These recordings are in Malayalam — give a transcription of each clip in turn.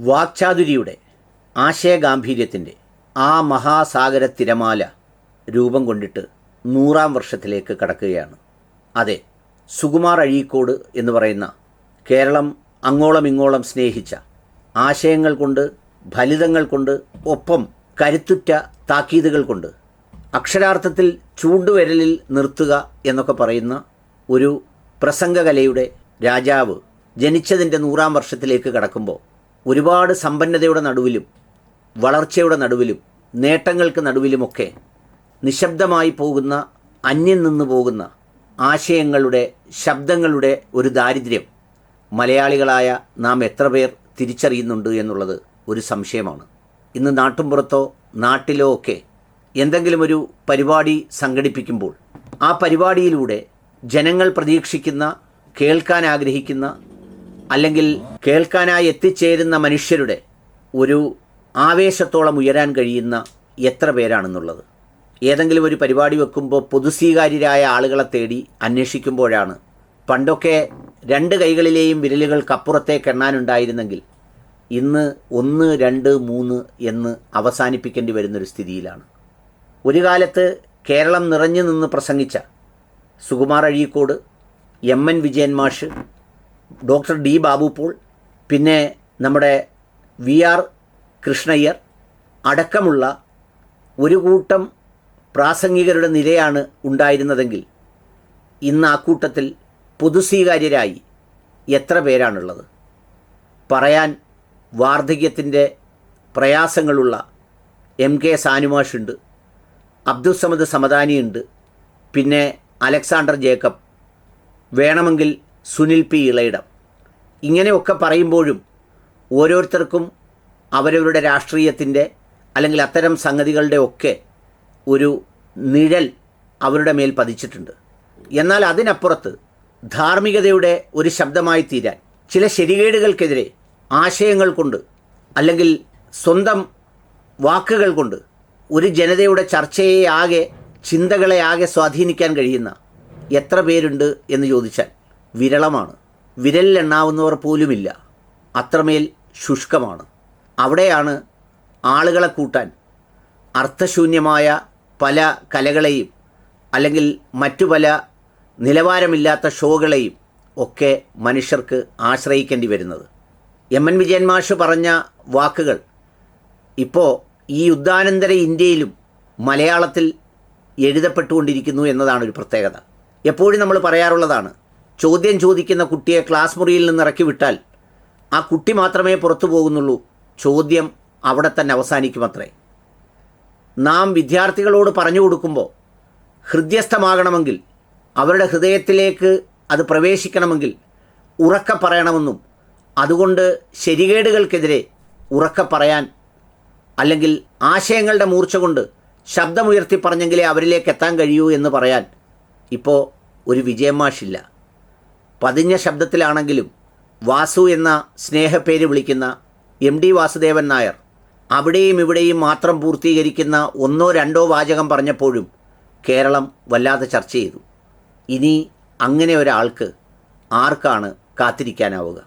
വാക്ചാതുരിയുടെ ആശയഗാംഭീര്യത്തിന്റെ ആ മഹാസാഗര തിരമാല രൂപം കൊണ്ടിട്ട് നൂറാം വർഷത്തിലേക്ക് കടക്കുകയാണ്. അതെ സുകുമാർ അഴീക്കോട് എന്ന് പറയുന്ന കേരളം അങ്ങോളം ഇങ്ങോളം സ്നേഹിച്ച ആശയങ്ങൾ കൊണ്ട് ഫലിതങ്ങൾ കൊണ്ട് ഒപ്പം കരുത്തുറ്റ താക്കീതുകൾ കൊണ്ട് അക്ഷരാർത്ഥത്തിൽ ചൂണ്ടുവിരലിൽ നിർത്തുക എന്നൊക്കെ പറയുന്ന ഒരു പ്രസംഗകലയുടെ രാജാവ് ജനിച്ചതിന്റെ നൂറാം വർഷത്തിലേക്ക് കടക്കുമ്പോൾ ഒരുപാട് സമ്പന്നതയുടെ നടുവിലും വളർച്ചയുടെ നടുവിലും നേട്ടങ്ങൾക്ക് നടുവിലുമൊക്കെ നിശബ്ദമായി പോകുന്ന അന്യം നിന്ന് പോകുന്ന ആശയങ്ങളുടെ ശബ്ദങ്ങളുടെ ഒരു ദാരിദ്ര്യം മലയാളികളായ നാം എത്ര പേർ തിരിച്ചറിയുന്നുണ്ട് എന്നുള്ളത് ഒരു സംശയമാണ്. ഇന്ന് നാട്ടുംപുറത്തോ നാട്ടിലോ ഒക്കെ എന്തെങ്കിലും ഒരു പരിപാടി സംഘടിപ്പിക്കുമ്പോൾ ആ പരിപാടിയിലൂടെ ജനങ്ങൾ പ്രതീക്ഷിക്കുന്ന കേൾക്കാൻ ആഗ്രഹിക്കുന്ന അല്ലെങ്കിൽ കേൾക്കാനായി എത്തിച്ചേരുന്ന മനുഷ്യരുടെ ഒരു ആവേശത്തോളം ഉയരാൻ കഴിയുന്ന എത്ര പേരാണെന്നുള്ളത്. ഏതെങ്കിലും ഒരു പരിപാടി വെക്കുമ്പോൾ പൊതുസ്വീകാര്യരായ ആളുകളെ തേടി അന്വേഷിക്കുമ്പോഴാണ്. പണ്ടൊക്കെ രണ്ട് കൈകളിലെയും വിരലുകൾക്കപ്പുറത്തേക്ക് എണ്ണാനുണ്ടായിരുന്നെങ്കിൽ ഇന്ന് ഒന്ന് രണ്ട് മൂന്ന് എന്ന് അവസാനിപ്പിക്കേണ്ടി വരുന്നൊരു സ്ഥിതിയിലാണ്. ഒരു കാലത്ത് കേരളം നിറഞ്ഞു നിന്ന് പ്രസംഗിച്ച സുകുമാർ അഴീക്കോട് എം എൻ വിജയൻ മാഷ് ഡോക്ടർ ഡി ബാബു പോൾ പിന്നെ നമ്മുടെ വി ആർ കൃഷ്ണയ്യർ അടക്കമുള്ള ഒരു കൂട്ടം പ്രാസംഗികരുടെ നിരയാണ് ഉണ്ടായിരുന്നതെങ്കിൽ ഇന്ന് ആ കൂട്ടത്തിൽ പൊതുസ്വീകാര്യരായി എത്ര പേരാണുള്ളത്? പറയാൻ വാർദ്ധക്യത്തിന്റെ പ്രയാസങ്ങളുള്ള എം കെ സാനുമാഷുണ്ട് അബ്ദുസമദ് സമദാനിയുണ്ട് പിന്നെ അലക്സാണ്ടർ ജേക്കബ്. വേണമെങ്കിൽ സുനിൽ പി ഇളയിടം. ഇങ്ങനെയൊക്കെ പറയുമ്പോഴും ഓരോരുത്തർക്കും അവരവരുടെ രാഷ്ട്രീയത്തിന്റെ അല്ലെങ്കിൽ അത്തരം സംഗതികളുടെ ഒക്കെ ഒരു നിഴൽ അവരുടെ മേൽ പതിച്ചിട്ടുണ്ട്. എന്നാൽ അതിനപ്പുറത്ത് ധാർമ്മികതയുടെ ഒരു ശബ്ദമായി തീരാൻ ചില ശരികേടുകൾക്കെതിരെ ആശയങ്ങൾ കൊണ്ട് അല്ലെങ്കിൽ സ്വന്തം വാക്കുകൾ കൊണ്ട് ഒരു ജനതയുടെ ചർച്ചയെ ആകെ ചിന്തകളെ ആകെ സ്വാധീനിക്കാൻ കഴിയുന്ന എത്ര പേരുണ്ട് എന്ന് ചോദിച്ചാൽ വിരളമാണ്. വിരലിലെണ്ണാവുന്നവർ പോലുമില്ല. അത്രമേൽ ശുഷ്കമാണ്. അവിടെയാണ് ആളുകളെ കൂട്ടാൻ അർത്ഥശൂന്യമായ പല കലകളെയും അല്ലെങ്കിൽ മറ്റു പല നിലവാരമില്ലാത്ത ഷോകളെയും ഒക്കെ മനുഷ്യർക്ക് ആശ്രയിക്കേണ്ടി വരുന്നത്. എം. എൻ. വിജയൻ മാഷ് പറഞ്ഞ വാക്കുകൾ ഇപ്പോൾ ഈ യുദ്ധാനന്തര ഇന്ത്യയിലും മലയാളത്തിൽ എഴുതപ്പെട്ടുകൊണ്ടിരിക്കുന്നു എന്നതാണ് ഒരു പ്രത്യേകത. എപ്പോഴും നമ്മൾ പറയാറുള്ളതാണ് ചോദ്യം ചോദിക്കുന്ന കുട്ടിയെ ക്ലാസ് മുറിയിൽ നിന്ന് ഇറക്കി വിട്ടാൽ ആ കുട്ടി മാത്രമേ പുറത്തു പോകുന്നുള്ളൂ. ചോദ്യം അവിടെ തന്നെ അവസാനിക്കുമത്രേ. നാം വിദ്യാർത്ഥികളോട് പറഞ്ഞു കൊടുക്കുമ്പോൾ ഹൃദ്യസ്ഥമാകണമെങ്കിൽ അവരുടെ ഹൃദയത്തിലേക്ക് അത് പ്രവേശിക്കണമെങ്കിൽ ഉറക്ക പറയണമെന്നും അതുകൊണ്ട് ശരികേടുകൾക്കെതിരെ ഉറക്ക പറയാൻ അല്ലെങ്കിൽ ആശയങ്ങളുടെ മൂർച്ച കൊണ്ട് ശബ്ദമുയർത്തി പറഞ്ഞെങ്കിലേ അവരിലേക്ക് എത്താൻ കഴിയൂ എന്ന് പറയാൻ ഇപ്പോൾ ഒരു വിജയമാഷില്ല പതിഞ്ഞ ശബ്ദത്തിലാണെങ്കിലും വാസു എന്ന സ്നേഹപ്പേര് വിളിക്കുന്ന എം ഡി വാസുദേവൻ നായർ അവിടെയും ഇവിടെയും മാത്രം പൂർത്തീകരിക്കുന്ന ഒന്നോ രണ്ടോ വാചകം പറഞ്ഞപ്പോഴും കേരളം വല്ലാതെ ചർച്ച ചെയ്തു. ഇനി അങ്ങനെ ഒരാൾക്ക് ആർക്കാണ് കാത്തിരിക്കാനാവുക?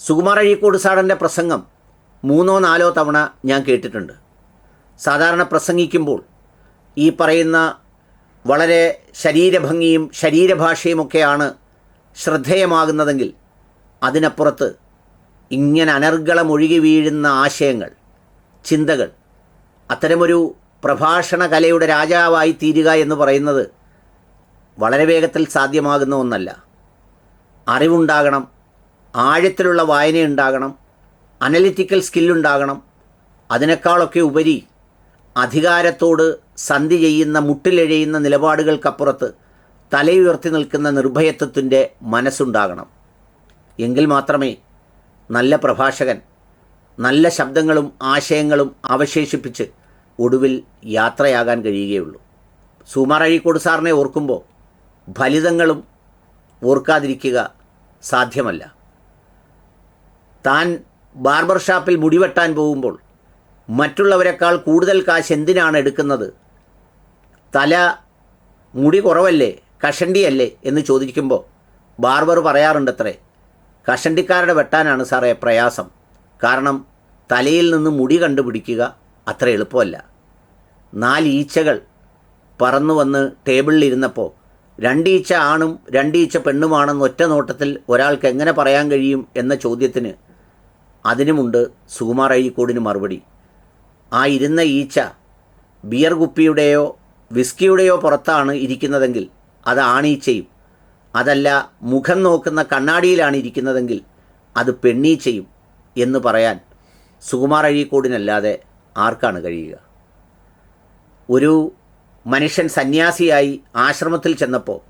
സുകുമാർ അഴീക്കോട് സാറിന്റെ പ്രസംഗം മൂന്നോ നാലോ തവണ ഞാൻ കേട്ടിട്ടുണ്ട്. സാധാരണ പ്രസംഗിക്കുമ്പോൾ ഈ പറയുന്ന വളരെ ശരീരഭംഗിയും ശരീരഭാഷയുമൊക്കെയാണ് ശ്രദ്ധേയമാകുന്നതെങ്കിൽ അതിനപ്പുറത്ത് ഇങ്ങനെ അനർഗളം ഒഴുകി വീഴുന്ന ആശയങ്ങൾ ചിന്തകൾ അത്തരമൊരു പ്രഭാഷണ കലയുടെ രാജാവായി തീരുക എന്ന് പറയുന്നത് വളരെ വേഗത്തിൽ സാധ്യമാകുന്ന ഒന്നല്ല. അറിവുണ്ടാകണം ആഴത്തിലുള്ള വായനയുണ്ടാകണം അനലിറ്റിക്കൽ സ്കില്ലുണ്ടാകണം അതിനേക്കാളൊക്കെ ഉപരി അധികാരത്തോട് സന്ധി ചെയ്യുന്ന മുട്ടിലെഴയുന്ന നിലപാടുകൾക്കപ്പുറത്ത് തലയുയർത്തി നിൽക്കുന്ന നിർഭയത്വത്തിന്റെ മനസ്സുണ്ടാകണം. എങ്കിൽ മാത്രമേ നല്ല പ്രഭാഷകൻ നല്ല ശബ്ദങ്ങളും ആശയങ്ങളും അവശേഷിപ്പിച്ച് ഒടുവിൽ യാത്രയാകാൻ കഴിയുകയുള്ളൂ. സുമാർ അഴീക്കോട് സാറിനെ ഓർക്കുമ്പോൾ ഫലിതങ്ങളും ഓർക്കാതിരിക്കുക സാധ്യമല്ല. താൻ ബാർബർ ഷാപ്പിൽ മുടിവെട്ടാൻ പോകുമ്പോൾ മറ്റുള്ളവരെക്കാൾ കൂടുതൽ കാശ് എന്തിനാണ് എടുക്കുന്നത്? തല മുടി കുറവല്ലേ? കഷണ്ടിയല്ലേ എന്ന് ചോദിക്കുമ്പോൾ ബാർബർ പറയാറുണ്ടത്രേ കഷണ്ടിക്കാരുടെ വെട്ടാനാണ് സാറേ പ്രയാസം. കാരണം തലയിൽ നിന്ന് മുടി കണ്ടുപിടിക്കുക അത്ര എളുപ്പമല്ല. നാല് ഈച്ചകൾ പറന്നു വന്ന് ടേബിളിലിരുന്നപ്പോൾ രണ്ടീച്ച ആണും രണ്ടീച്ച പെണ്ണുമാണെന്ന് ഒറ്റ നോട്ടത്തിൽ ഒരാൾക്ക് എങ്ങനെ പറയാൻ കഴിയും എന്ന ചോദ്യത്തിന് അതിനുമുണ്ട് സുകുമാർ അഴീക്കോടിന് മറുപടി. ആ ഇരുന്ന ഈച്ച ബിയർ കുപ്പിയുടെയോ വിസ്കിയുടെയോ പുറത്താണ് ഇരിക്കുന്നതെങ്കിൽ അത് ആണീച്ചയും. അതല്ല മുഖം നോക്കുന്ന കണ്ണാടിയിലാണ് ഇരിക്കുന്നതെങ്കിൽ അത് പെണ്ണീച്ചയും എന്ന് പറയാൻ സുകുമാർ അഴീക്കോടിനല്ലാതെ ആർക്കാണ് കഴിയുക? ഒരു മനുഷ്യൻ സന്യാസിയായി ആശ്രമത്തിൽ ചെന്നപ്പോൾ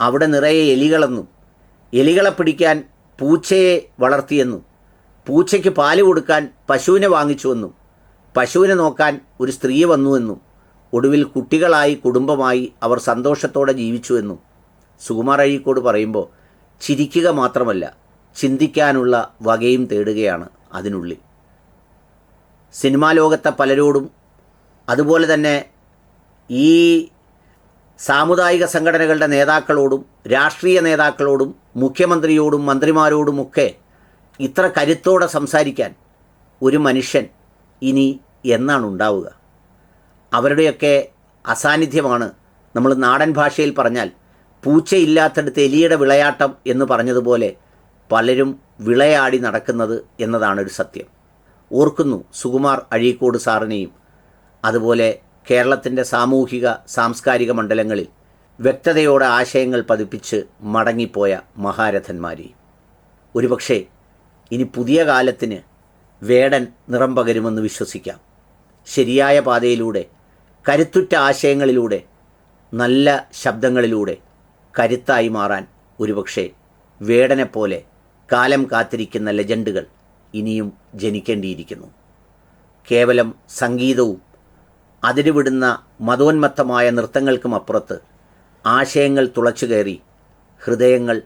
അവിടെ നിറയെ എലികളെന്നും എലികളെ പിടിക്കാൻ പൂച്ചയെ വളർത്തിയെന്നും പൂച്ചയ്ക്ക് പാൽ കൊടുക്കാൻ പശുവിനെ വാങ്ങിച്ചുവെന്നും പശുവിനെ നോക്കാൻ ഒരു സ്ത്രീ വന്നുവെന്നും ഒടുവിൽ കുട്ടികളായി കുടുംബമായി അവർ സന്തോഷത്തോടെ ജീവിച്ചു എന്നും സുകുമാർ അഴീക്കോട് പറയുമ്പോൾ ചിരിക്കുക മാത്രമല്ല ചിന്തിക്കാനുള്ള വകയും തേടുകയാണ് അതിനുള്ളിൽ. സിനിമാ ലോകത്തെ പലരോടും അതുപോലെ തന്നെ ഈ സാമുദായിക സംഘടനകളുടെ നേതാക്കളോടും രാഷ്ട്രീയ നേതാക്കളോടും മുഖ്യമന്ത്രിയോടും മന്ത്രിമാരോടുമൊക്കെ ഇത്ര കരുത്തോടെ സംസാരിക്കാൻ ഒരു മനുഷ്യൻ ഇനി എന്നാണ് ഉണ്ടാവുക അവരുടെയൊക്കെ അസാന്നിധ്യമാണ് നമ്മൾ നാടൻ ഭാഷയിൽ പറഞ്ഞാൽ പൂച്ചയില്ലാത്തടുത്ത് എലിയുടെ വിളയാട്ടം എന്ന് പറഞ്ഞതുപോലെ പലരും വിളയാടി നടക്കുന്നത് എന്നതാണ് ഒരു സത്യം. ഓർക്കുന്നു സുകുമാർ അഴീക്കോട് സാറിനെയും. അതുപോലെ കേരളത്തിന്റെ സാമൂഹിക സാംസ്കാരിക മണ്ഡലങ്ങളിൽ വ്യക്തതയോടെ ആശയങ്ങൾ പതിപ്പിച്ച് മടങ്ങിപ്പോയ മഹാരഥന്മാരെയും ഒരുപക്ഷെ ഇനി പുതിയ കാലത്തിന് വേടൻ നിറം പകരുമെന്ന് വിശ്വസിക്കാം. ശരിയായ പാതയിലൂടെ കരുത്തുറ്റ ആശയങ്ങളിലൂടെ നല്ല ശബ്ദങ്ങളിലൂടെ കരുത്തായി മാറാൻ ഒരുപക്ഷെ വേടനെപ്പോലെ കാലം കാത്തിരിക്കുന്ന ലെജൻഡുകൾ ഇനിയും ജനിക്കേണ്ടിയിരിക്കുന്നു. കേവലം സംഗീതവും അതിരുവിടുന്ന മതോന്മത്തമായ നൃത്തങ്ങൾക്കും അപ്പുറത്ത് ആശയങ്ങൾ തുളച്ചു കയറി ഹൃദയങ്ങൾ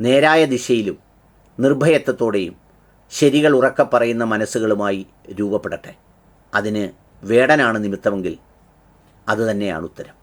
നേരായ ദിശയിലും നിർഭയത്വത്തോടെയും ശരികൾ ഉറക്കെ പറയുന്ന മനസ്സുകളുമായി രൂപപ്പെടട്ടെ. അതിന് വേടനാണ് നിമിത്തമെങ്കിൽ അതുതന്നെയാണ് ഉത്തരം.